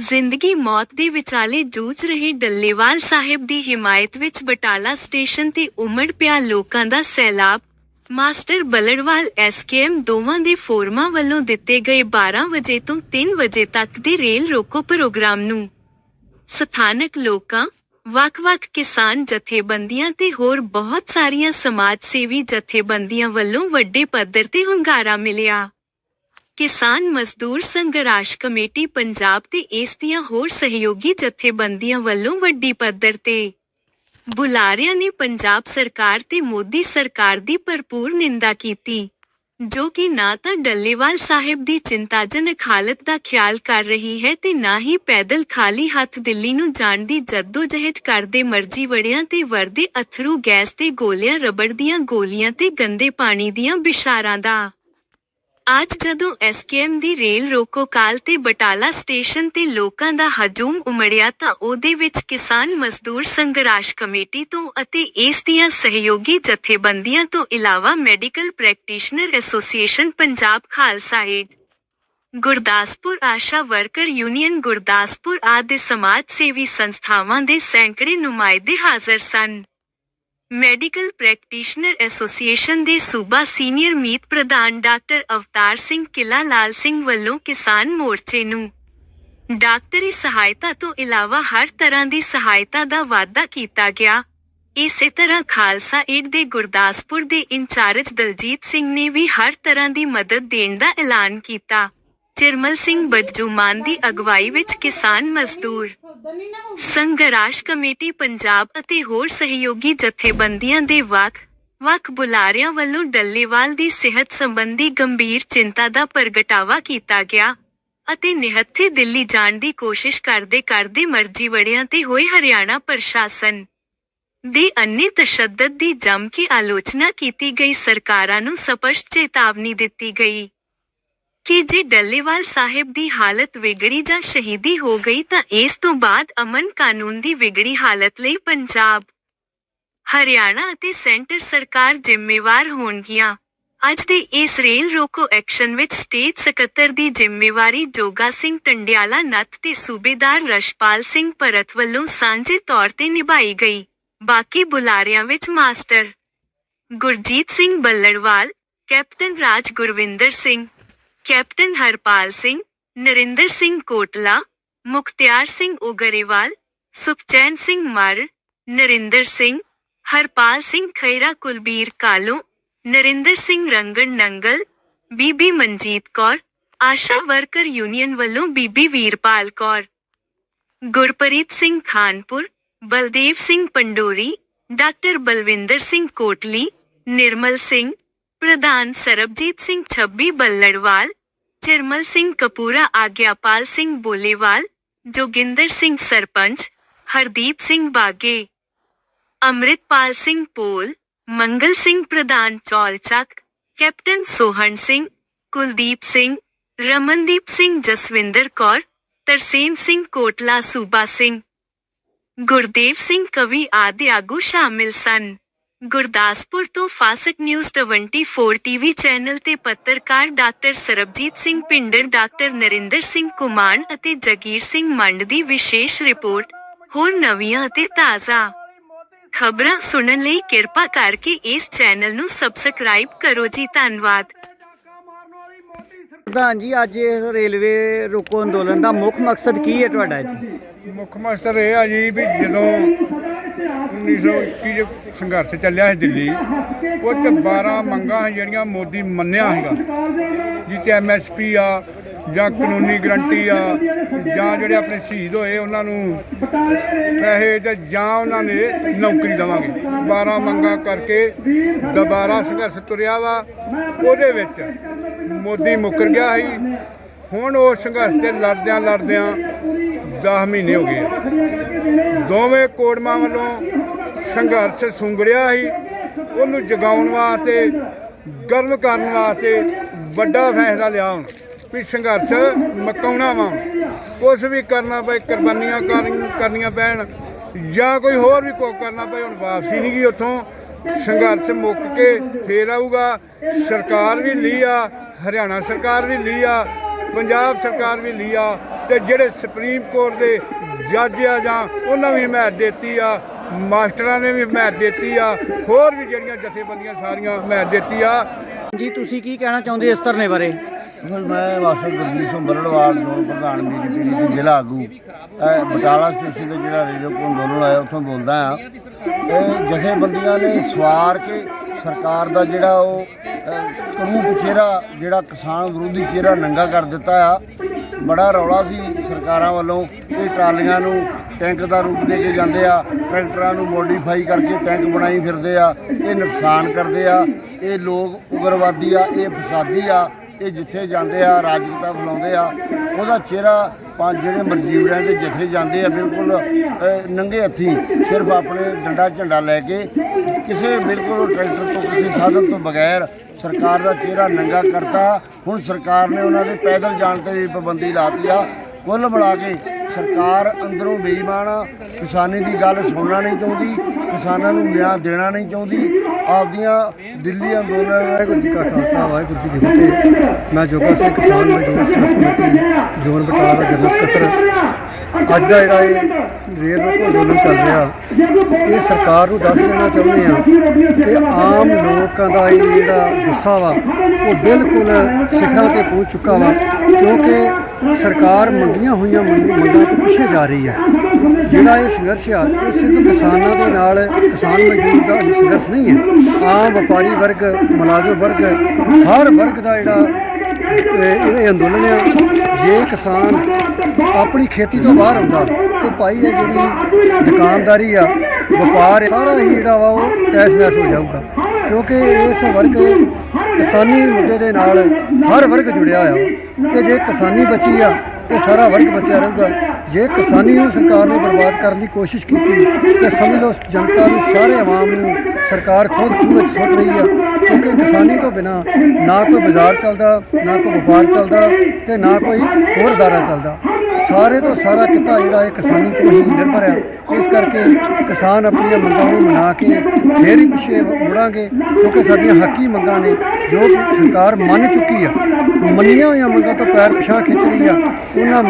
ਜ਼ਿੰਦਗੀ ਮੌਤ ਦੇ ਵਿਚਾਲੇ ਜੂਝ ਰਹੇ ਡੱਲੇਵਾਲ ਸਾਹਿਬ ਦੀ ਹਿਮਾਇਤ ਵਿੱਚ ਬਟਾਲਾ ਸਟੇਸ਼ਨ ਤੇ ਉਮੜ ਪਿਆ ਲੋਕਾਂ ਦਾ ਸੈਲਾਬ। ਮਾਸਟਰ ਬਲੜਵਾਲ ਐਸਕੇਐਮ ਦੋਵਾਂ ਦੇ ਫੋਰਮਾਂ ਵੱਲੋਂ ਦਿੱਤੇ ਗਏ 12 ਵਜੇ ਤੋਂ 3 ਵਜੇ ਤੱਕ ਦੇ ਰੇਲ ਰੋਕੋ ਪ੍ਰੋਗਰਾਮ ਨੂੰ। ਸਥਾਨਕ ਲੋਕਾਂ, ਵੱਖ-ਵੱਖ ਕਿਸਾਨ ਜਥੇਬੰਦੀਆਂ ਤੇ ਹੋਰ ਬਹੁਤ ਸਾਰੀਆਂ ਸਮਾਜ ਸੇਵੀ ਜਥੇਬੰਦੀਆਂ ਵੱਲੋਂ ਵੱਡੇ ਪੱਧਰ ਤੇ ਹੁੰਗਾਰਾ ਮਿਲਿਆ। ਕਿਸਾਨ ਮਜ਼ਦੂਰ ਸੰਘਰਸ਼ ਕਮੇਟੀ ਪੰਜਾਬ ਤੇ ਇਸ ਦੀਆਂ ਹੋਰ ਸਹਿਯੋਗੀ ਜਥੇਬੰਦੀਆਂ ਵੱਲੋਂ ਵੱਡੀ ਪੱਧਰ ਤੇ ਬੁਲਾਰਿਆਂ ਨੇ ਪੰਜਾਬ ਸਰਕਾਰ ਤੇ ਮੋਦੀ ਸਰਕਾਰ ਦੀ ਭਰਪੂਰ ਨਿੰਦਾ ਕੀਤੀ, ਜੋ ਕਿ ਨਾ ਤਾਂ ਡੱਲੇਵਾਲ ਸਾਹਿਬ ਦੀ ਚਿੰਤਾਜਨਕ ਹਾਲਤ ਦਾ ਖਿਆਲ ਕਰ ਰਹੀ ਹੈ ਤੇ ਨਾ ਹੀ ਪੈਦਲ ਖਾਲੀ ਹੱਥ ਦਿੱਲੀ ਨੂੰ ਜਾਣ ਦੀ ਜੱਦੋ-ਜਹਿਦ ਕਰਦੇ ਮਰਜ਼ੀ ਵੜਿਆਂ ਤੇ ਵਰਦੇ ਅਥਰੂ ਗੈਸ ਤੇ ਗੋਲੀਆਂ, ਰਬੜ ਦੀਆਂ ਗੋਲੀਆਂ ਤੇ ਗੰਦੇ ਪਾਣੀ ਦੀਆਂ ਬਿਸ਼ਾਰਾਂ ਦਾ ਅੱਜ ਜਦੋਂ ਐਸਕੇਐਮ ਦੀ ਰੇਲ ਰੋਕੋ ਕਾਲ ਤੇ ਬਟਾਲਾ ਸਟੇਸ਼ਨ ਤੇ ਲੋਕਾਂ ਦਾ ਹਜੂਮ ਉਮੜਿਆ ਤਾਂ ਉਹਦੇ ਵਿੱਚ ਕਿਸਾਨ ਮਜ਼ਦੂਰ ਸੰਘਰਸ਼ ਕਮੇਟੀ ਤੋਂ ਅਤੇ ਇਸ ਦੀਆਂ ਸਹਿਯੋਗੀ ਜਥੇਬੰਦੀਆਂ ਤੋਂ ਇਲਾਵਾ medical practitioner association Punjab Khalsa Aid. Gurdaspur ASHA worker union Gurdaspur ਆਦਿ ਸਮਾਜ ਸੇਵੀ ਸੰਸਥਾਵਾਂ ਦੇ ਸੈਂਕੜੇ ਨੁਮਾਇੰਦੇ ਹਾਜ਼ਰ ਸਨ। ਮੈਡੀਕਲ ਪ੍ਰੈਕਟੀਸ਼ਨਰ ਐਸੋਸੀਏਸ਼ਨ ਦੇ ਸੂਬਾ ਸੀਨੀਅਰ ਮੀਤ ਪ੍ਰਧਾਨ ਡਾਕਟਰ ਅਵਤਾਰ ਸਿੰਘ ਕਿਲਾ ਲਾਲ ਸਿੰਘ ਵੱਲੋਂ ਕਿਸਾਨ ਮੋਰਚੇ ਨੂੰ। ਡਾਕਟਰੀ ਸਹਾਇਤਾ ਤੋਂ ਇਲਾਵਾ ਹਰ ਤਰ੍ਹਾਂ ਦੀ ਸਹਾਇਤਾ ਦਾ ਵਾਅਦਾ ਕੀਤਾ ਗਿਆ। ਇਸੇ ਤਰ੍ਹਾਂ ਖਾਲਸਾ ਏਡ ਦੇ ਗੁਰਦਾਸਪੁਰ ਦੇ ਇੰਚਾਰਜ ਦਲਜੀਤ ਸਿੰਘ ਨੇ ਵੀ ਹਰ ਤਰ੍ਹਾਂ ਦੀ ਮਦਦ ਦੇਣ ਦਾ ਐਲਾਨ ਕੀਤਾ। ਚਿਰਮਲ ਸਿੰਘ ਬੱਜੂਮਾਨ ਦੀ ਅਗਵਾਈ ਵਿੱਚ ਕਿਸਾਨ ਮਜ਼ਦੂਰ। ਸੰਘਰਸ਼ ਕਮੇਟੀ ਪੰਜਾਬ ਅਤੇ ਹੋਰ ਸਹਿਯੋਗੀ ਜਥੇਬੰਦੀਆਂ ਦੇ ਵੱਖ ਵੱਖ ਬੁਲਾਰਿਆਂ ਵੱਲੋਂ ਡੱਲੇਵਾਲ ਦੀ ਸਿਹਤ ਸੰਬੰਧੀ ਗੰਭੀਰ ਚਿੰਤਾ ਦਾ ਪ੍ਰਗਟਾਵਾ ਕੀਤਾ ਗਿਆ ਅਤੇ ਨਿਹੱਥੇ ਦਿੱਲੀ ਜਾਣ ਦੀ ਕੋਸ਼ਿਸ਼ ਕਰਦੇ ਕਰਦੇ ਮਰਜ਼ੀ ਵੜਿਆਂ ਤੇ ਹੋਏ ਹਰਿਆਣਾ ਪ੍ਰਸ਼ਾਸਨ ਦੇ ਅੰਨੇ ਤਸ਼ੱਦਦ ਦੀ ਜੰਮ ਕੇ ਆਲੋਚਨਾ ਕੀਤੀ ਗਈ। ਸਰਕਾਰਾਂ ਨੂੰ ਸਪਸ਼ਟ ਚੇਤਾਵਨੀ ਦਿੱਤੀ ਗਈ। ਕਿ ਜੇ ਡੱਲੇਵਾਲ ਸਾਹਿਬ ਦੀ ਹਾਲਤ ਵਿਗੜੀ ਜਾਂ ਸ਼ਹੀਦੀ ਹੋ ਗਈ ਤਾਂ ਇਸ ਤੋਂ ਬਾਅਦ ਅਮਨ ਕਾਨੂੰਨ ਦੀ ਵਿਗੜੀ ਹਾਲਤ ਲਈ ਪੰਜਾਬ, ਹਰਿਆਣਾ ਅਤੇ ਸੈਂਟਰ ਸਰਕਾਰ ਜ਼ਿੰਮੇਵਾਰ ਹੋਣਗੀਆਂ। ਅੱਜ ਦੇ ਇਸ ਰੇਲ ਰੋਕੋ ਐਕਸ਼ਨ ਵਿੱਚ ਸਟੇਟ ਸਕੱਤਰ ਦੀ ਜ਼ਿੰਮੇਵਾਰੀ ਜੋਗਾ ਸਿੰਘ ਟੰਡਿਆਲਾ ਨੱਥ ਤੇ ਸੂਬੇਦਾਰ ਰਸ਼ਪਾਲ ਸਿੰਘ ਭਰਤ ਵੱਲੋਂ ਸਾਂਝੇ ਤੌਰ ਤੇ ਨਿਭਾਈ ਗਈ। ਬਾਕੀ ਬੁਲਾਰਿਆਂ ਵਿੱਚ master Gurjit Singh Ballarwal, captain Raj Gurvinder Singh captain Harpal Singh Narinder Singh Kotla Mukhtiar Singh Ugrewal Sukhchain Singh ਮਰ ਨਰਿੰਦਰ ਸਿੰਘ ਹਰਪਾਲ ਸਿੰਘ ਖੈਰਾ ਕੁਲਬੀਰ ਕਾਲੂ ਨਰਿੰਦਰ ਸਿੰਘ ਰੰਗਣ ਨੰਗਲ ਬੀਬੀ ਮਨਜੀਤ ਕੌਰ ਆਸ਼ਾ ਵਰਕਰ ਯੂਨੀਅਨ ਵੱਲੋਂ ਬੀਬੀ ਵੀਰਪਾਲ ਕੌਰ ਗੁਰਪ੍ਰੀਤ ਸਿੰਘ ਖਾਨਪੁਰ ਬਲਦੇਵ ਸਿੰਘ ਪੰਡੋਰੀ ਡਾਕਟਰ ਬਲਵਿੰਦਰ ਸਿੰਘ ਕੋਟਲੀ ਨਿਰਮਲ ਸਿੰਘ ਪ੍ਰਧਾਨ ਸਰਬਜੀਤ ਸਿੰਘ ਛੱਬੀ ਬੱਲੜਵਾਲ ਚਿਰਮਲ ਸਿੰਘ ਕਪੂਰਾ ਆਗਿਆਪਾਲ ਸਿੰਘ ਬੋਲੇਵਾਲ ਜੋਗਿੰਦਰ ਸਿੰਘ ਸਰਪੰਚ ਹਰਦੀਪ ਸਿੰਘ ਬਾਗੇ ਅੰਮ੍ਰਿਤਪਾਲ ਸਿੰਘ ਪੋਲ ਮੰਗਲ ਸਿੰਘ ਪ੍ਰਧਾਨ ਚੌਲਚੱਕ ਕੈਪਟਨ ਸੋਹਣ ਸਿੰਘ ਕੁਲਦੀਪ ਸਿੰਘ ਰਮਨਦੀਪ ਸਿੰਘ ਜਸਵਿੰਦਰ ਕੌਰ ਤਰਸੇਮ ਸਿੰਘ ਕੋਟਲਾ ਸੂਬਾ ਸਿੰਘ ਗੁਰਦੇਵ ਸਿੰਘ ਕਵੀ ਆਦਿ ਆਗੂ ਸ਼ਾਮਿਲ ਸਨ ਗੁਰਦਾਸਪੁਰ ਤੋਂ ਫਾਸਟ ਨਿਊਜ਼ 24 ਟੀਵੀ ਚੈਨਲ ਤੇ ਪੱਤਰਕਾਰ ਡਾਕਟਰ ਸਰਬਜੀਤ ਸਿੰਘ ਪਿੰਡਰ ਡਾਕਟਰ ਨਰਿੰਦਰ ਸਿੰਘ ਕੁਮਾਨ ਅਤੇ ਜਗੀਰ ਸਿੰਘ ਮੰਡ ਦੀ ਵਿਸ਼ੇਸ਼ ਰਿਪੋਰਟ ਹੋਰ ਨਵੀਆਂ ਅਤੇ ਤਾਜ਼ਾ ਖਬਰਾਂ ਸੁਣਨ ਲਈ ਕਿਰਪਾ ਕਰਕੇ ਇਸ ਚੈਨਲ ਨੂੰ ਸਬਸਕ੍ਰਾਈਬ ਕਰੋ ਜੀ ਧੰਨਵਾਦ। ਪ੍ਰਧਾਨ ਜੀ ਅੱਜ ਇਸ ਰੇਲਵੇ ਰੋਕੋ ਅੰਦੋਲਨ ਦਾ ਮੁੱਖ ਮਕਸਦ ਕੀ ਹੈ ਤੁਹਾਡਾ ਜੀ? ਮੁੱਖ ਮਕਸਦ ਇਹ ਆ ਜੀ ਵੀ ਜਦੋਂ 1921 ਚ ਸੰਘਰਸ਼ ਚੱਲਿਆ ਸੀ ਦਿੱਲੀ। ਉਹ ਚ 12 ਮੰਗਾਂ ਸੀ ਜਿਹੜੀਆਂ ਮੋਦੀ ਮੰਨਿਆ ਸੀਗਾ। ਜਿਹ ਚ ਐਮਐਸਪੀ ਆ ਜਾਂ ਕਾਨੂੰਨੀ ਗਰੰਟੀ ਆ ਜਾਂ ਜਿਹੜੇ ਆਪਣੇ ਸ਼ਹੀਦ ਹੋਏ, ਉਹਨਾਂ ਨੂੰ ਪੈਸੇ ਤੇ ਜਾਂ ਉਹਨਾਂ ਨੇ ਨੌਕਰੀ ਦੇਵਾਂਗੇ। 12 ਮੰਗਾਂ ਕਰਕੇ ਦੁਬਾਰਾ ਸੰਘਰਸ਼ ਤੁਰਿਆ ਵਾ। ਉਹਦੇ ਵਿੱਚ ਮੋਦੀ ਮੁੱਕਰ ਗਿਆ ਸੀ। ਹੁਣ ਉਹ ਸੰਘਰਸ਼ ਤੇ ਲੜਦਿਆਂ ਲੜਦਿਆਂ 10 ਮਹੀਨੇ ਹੋ ਗਏ ਦੋਵੇਂ ਕੋੜਮਾਂ ਵੱਲੋਂ ਸੰਘਰਸ਼ ਸੁੰਗੜਿਆ ਸੀ। ਉਹਨੂੰ ਜਗਾਉਣ ਵਾਸਤੇ, ਗਰਮ ਕਰਨ ਵਾਸਤੇ ਵੱਡਾ ਫੈਸਲਾ ਲਿਆ ਹੁਣ ਵੀ ਸੰਘਰਸ਼ ਮਕਾਉਣਾ ਵਾ ਕੁਝ ਵੀ ਕਰਨਾ ਪਏ, ਕੁਰਬਾਨੀਆਂ ਕਰਨ- ਕਰਨੀਆਂ ਪੈਣ ਜਾਂ ਕੋਈ ਹੋਰ ਵੀ ਕੁਝ ਕਰਨਾ ਪਏ, ਹੁਣ ਵਾਪਸੀ ਨਹੀਂ ਗਈ ਉੱਥੋਂ। ਸੰਘਰਸ਼ ਮੁੱਕ ਕੇ ਫੇਰ ਆਊਗਾ। ਸਰਕਾਰ ਵੀ ਲਈ ਆ, ਹਰਿਆਣਾ ਸਰਕਾਰ ਵੀ ਲਈ ਆ, ਪੰਜਾਬ ਸਰਕਾਰ ਵੀ ਲਈ ਆ। ਤੇ ਜਿਹੜੇ ਸੁਪਰੀਮ ਕੋਰਟ ਦੇ ਜੱਜ ਆ ਜਾਂ ਉਹਨਾਂ ਵੀ ਹਮਾਇਤ ਦਿੱਤੀ ਆ ਮਾਸਟਰਾਂ ਨੇ ਵੀ ਹਮਾਇਤ ਦਿੱਤੀ ਆ ਹੋਰ ਵੀ ਜਿਹੜੀਆਂ ਜਥੇਬੰਦੀਆਂ ਸਾਰੀਆਂ ਹਮਾਇਤ ਦਿੱਤੀ ਆ। ਜੀ ਤੁਸੀਂ ਕੀ ਕਹਿਣਾ ਚਾਹੁੰਦੇ ਇਸ ਧਰਨੇ ਬਾਰੇ? ਮੈਂ ਮਾਸਟਰ ਗੁਰਜੀਤ ਸਿੰਘ ਬਰੜਵਾਲ ਨੂੰ ਪ੍ਰਧਾਨ ਮੇਰੀ ਪੀਰੀ ਤੇ ਜ਼ਿਲ੍ਹਾ ਆਗੂ ਇਹ ਬਟਾਲਾ ਸਟੇਸ਼ਨ ਤੇ ਜਿਹੜਾ ਰੇਡੀਓ ਅੰਦੋਲਨ ਆਇਆ ਉੱਥੋਂ ਬੋਲਦਾ ਆ ਇਹ ਜਥੇਬੰਦੀਆਂ ਨੇ ਸਵਾਰ ਕੇ ਸਰਕਾਰ ਦਾ ਜਿਹੜਾ ਉਹ ਕਰੂਪ ਚਿਹਰਾ ਜਿਹੜਾ ਕਿਸਾਨ ਵਿਰੋਧੀ ਚਿਹਰਾ ਨੰਗਾ ਕਰ ਦਿੱਤਾ ਆ। ਬੜਾ ਰੌਲਾ ਸੀ ਸਰਕਾਰਾਂ ਵੱਲੋਂ ਕਿ ਟਰਾਲੀਆਂ ਨੂੰ ਟੈਂਕ ਦਾ ਰੂਪ ਦੇ ਕੇ ਜਾਂਦੇ ਆ, ਟਰੈਕਟਰਾਂ ਨੂੰ ਮੋਡੀਫਾਈ ਕਰਕੇ ਟੈਂਕ ਬਣਾਈ ਫਿਰਦੇ ਆ, ਇਹ ਨੁਕਸਾਨ ਕਰਦੇ ਆ, ਇਹ ਲੋਕ ਉਗਰਵਾਦੀ ਆ, ਇਹ ਫਸਾਦੀ ਆ ਇਹ ਜਿੱਥੇ ਜਾਂਦੇ ਆ ਰਾਜਕਤਾ ਫੈਲਾਉਂਦੇ ਆ, ਉਹਦਾ ਚਿਹਰਾ ਪੰਜ ਜਿਹੜੇ ਮਰਜੀਵੜਿਆਂ ਦੇ ਜਥੇ ਜਾਂਦੇ ਆ, ਬਿਲਕੁਲ ਨੰਗੇ ਹੱਥੀ ਸਿਰਫ ਆਪਣੇ ਡੰਡਾ ਝੰਡਾ ਲੈ ਕੇ ਕਿਸੇ ਬਿਲਕੁਲ ਟਰੈਕਟਰ ਤੋਂ, ਕਿਸੇ ਸਾਧਨ ਤੋਂ ਬਗੈਰ ਸਰਕਾਰ ਦਾ ਚਿਹਰਾ ਨੰਗਾ ਕਰਤਾ। ਹੁਣ ਸਰਕਾਰ ਨੇ ਉਹਨਾਂ ਦੇ ਪੈਦਲ ਜਾਣ ਤੇ ਵੀ ਪਾਬੰਦੀ ਲਾਤੀ ਆ। ਕੁੱਲ ਮਿਲਾ ਕੇ ਸਰਕਾਰ ਅੰਦਰੋਂ ਬੇਈਮਾਨ ਆ। ਕਿਸਾਨੀ ਦੀ ਗੱਲ ਸੁਣਨਾ ਨਹੀਂ ਚਾਹੁੰਦੀ। ਕਿਸਾਨਾਂ ਨੂੰ ਨਿਆਂ ਦੇਣਾ ਨਹੀਂ ਚਾਹੁੰਦੀ। ਆਪਦੀਆਂ ਦਿੱਲੀ ਅੰਦੋਲਨ ਵਾਹਿਗੁਰੂ ਜੀ ਕਾ ਖਾਲਸਾ, ਵਾਹਿਗੁਰੂ ਜੀ ਕੀ ਫਤਿਹ। ਮੈਂ ਜੋਗਾ ਸਿੰਘ ਕਿਸਾਨ ਮਜ਼ਦੂਰ ਸੰਘਰਸ਼ ਕਮੇਟੀ, ਜ਼ੋਨ ਬਟਾਲਾ ਦਾ ਜਨਰਲ ਸਕੱਤਰ ਅੱਜ ਦਾ ਜਿਹੜਾ ਇਹ ਰੇਲ ਰੋਕੋ ਅੰਦੋਲਨ ਚੱਲ ਰਿਹਾ, ਇਹ ਸਰਕਾਰ ਨੂੰ ਦੱਸ ਦੇਣਾ ਚਾਹੁੰਦੇ ਆ ਕਿ ਆਮ ਲੋਕਾਂ ਦਾ ਇਹ ਜਿਹੜਾ ਗੁੱਸਾ ਵਾ, ਉਹ ਬਿਲਕੁਲ ਸਿਖਰਾਂ ਤੇ ਪਹੁੰਚ ਚੁੱਕਾ ਵਾ, ਕਿਉਂਕਿ ਸਰਕਾਰ ਮੰਗੀਆਂ ਹੋਈਆਂ ਮੰਗ- ਮੰਗਾਂ ਤੋਂ ਪਿੱਛੇ ਜਾ ਰਹੀ ਹੈ। ਜਿਹੜਾ ਇਹ ਸੰਘਰਸ਼ ਆ, ਇਹ ਸਿਰਫ ਕਿਸਾਨਾਂ ਦੇ ਨਾਲ ਕਿਸਾਨ ਮਜ਼ਦੂਰ ਦਾ ਸੰਘਰਸ਼ ਨਹੀਂ ਹੈ। ਆਮ ਵਪਾਰੀ ਵਰਗ, ਮੁਲਾਜ਼ਮ ਵਰਗ, ਹਰ ਵਰਗ ਦਾ ਜਿਹੜਾ ਇਹ ਅੰਦੋਲਨ ਆ। ਜੇ ਕਿਸਾਨ ਆਪਣੀ ਖੇਤੀ ਤੋਂ ਬਾਹਰ ਆਉਂਦਾ, ਤੇ ਭਾਈ ਇਹ ਜਿਹੜੀ ਦੁਕਾਨਦਾਰੀ ਆ, ਵਪਾਰ ਸਾਰਾ ਹੀ ਜਿਹੜਾ ਵਾ ਉਹ ਤੈਸ ਨੈਸ ਹੋ ਜਾਊਗਾ। ਕਿਉਂਕਿ ਇਸ ਵਰਗ ਕਿਸਾਨੀ ਮੁੱਦੇ ਦੇ ਨਾਲ ਹਰ ਵਰਗ ਜੁੜਿਆ ਹੋਇਆ। ਵਾ ਤੇ ਜੇ ਕਿਸਾਨੀ ਬਚੀ ਆ ਤੇ ਸਾਰਾ ਵਰਗ ਬਚਿਆ ਰਹੂਗਾ। ਜੇ ਕਿਸਾਨੀ ਨੂੰ ਸਰਕਾਰ ਨੇ ਬਰਬਾਦ ਕਰਨ ਦੀ ਕੋਸ਼ਿਸ਼ ਕੀਤੀ, ਤੇ ਸਮਝ ਲਓ, ਜਨਤਾ ਨੂੰ ਸਾਰੇ ਆਵਾਮ ਨੂੰ ਸਰਕਾਰ ਖੁਦ ਖੂਹ ਵਿੱਚ ਸੁੱਟ ਰਹੀ ਹੈ, ਕਿਉਂਕਿ ਕਿਸਾਨੀ ਤੋਂ ਬਿਨਾ ਨਾ ਕੋਈ ਬਾਜ਼ਾਰ ਚੱਲਦਾ, ਨਾ ਕੋਈ ਵਪਾਰ ਚੱਲਦਾ ਤੇ ਨਾ ਕੋਈ ਹੋਰ ਦਾਰਾ ਚੱਲਦਾ। ਸਾਰੇ ਤੋਂ ਸਾਰਾ ਕਿੱਤਾ ਜਿਹੜਾ ਇਹ ਕਿਸਾਨੀ ਤੋਂ ਹੀ ਨਿਰਭਰ ਆ। ਇਸ ਕਰਕੇ ਕਿਸਾਨ ਆਪਣੀਆਂ ਮੰਗਾਂ ਨੂੰ ਮਨਾ ਕੇ ਫੇਰ ਹੀ ਪਿੱਛੇ ਮੁੜਾਂਗੇ, ਕਿਉਂਕਿ ਸਾਡੀਆਂ ਹੱਕੀ ਮੰਗਾਂ ਨੇ, ਜੋ ਸਰਕਾਰ ਮੰਨ ਚੁੱਕੀ ਆ। ਮੰਨੀਆਂ ਹੋਈਆਂ ਮੰਗਾਂ ਤੋਂ ਪੈਰ ਪਿਛਾਂ ਖਿੱਚ ਰਹੀ ਆ। ਉਹਨਾਂ